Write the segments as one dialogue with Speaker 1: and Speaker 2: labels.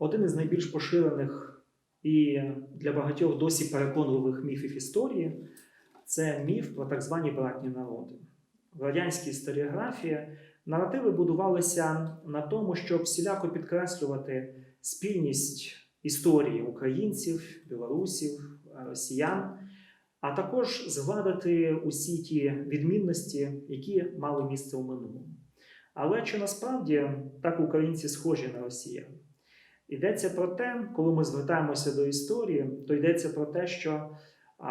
Speaker 1: Один із найбільш поширених і для багатьох досі переконливих міфів історії це міф про так звані братні народи. В радянській історіографії наративи будувалися на тому, щоб всіляко підкреслювати спільність історії українців, білорусів, росіян, а також згладити усі ті відмінності, які мали місце у минулому. Але чи насправді так українці схожі на росіян? Йдеться про те, коли ми звертаємося до історії, то йдеться про те, що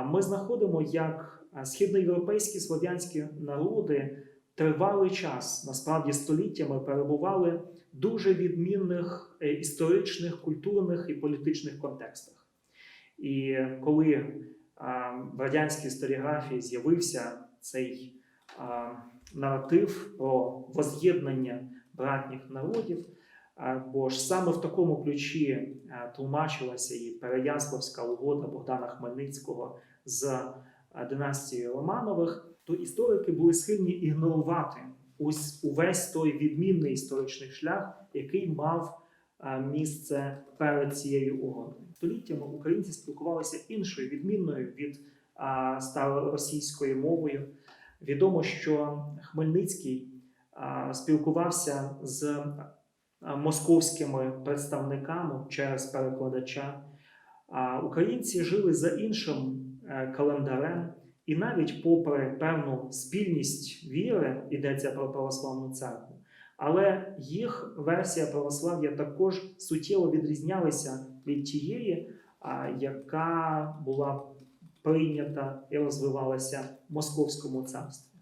Speaker 1: ми знаходимо, як східноєвропейські слов'янські народи тривалий час, насправді століттями, перебували в дуже відмінних е, історичних, культурних і політичних контекстах. І коли в радянській історіографії з'явився цей наратив про воз'єднання братніх народів, бо ж саме в такому ключі тлумачилася і Переяславська угода Богдана Хмельницького з династією Романових, то історики були схильні ігнорувати ось увесь той відмінний історичний шлях, який мав місце перед цією угодою. Століттями українці спілкувалися іншою відмінною від а, староросійської мовою. Відомо, що Хмельницький спілкувався з московськими представниками через перекладача. Українці жили за іншим е, календарем, і навіть попри певну спільність віри, йдеться про православну церкву, але їх версія православ'я також суттєво відрізнялася від тієї, яка була прийнята і розвивалася в Московському царстві.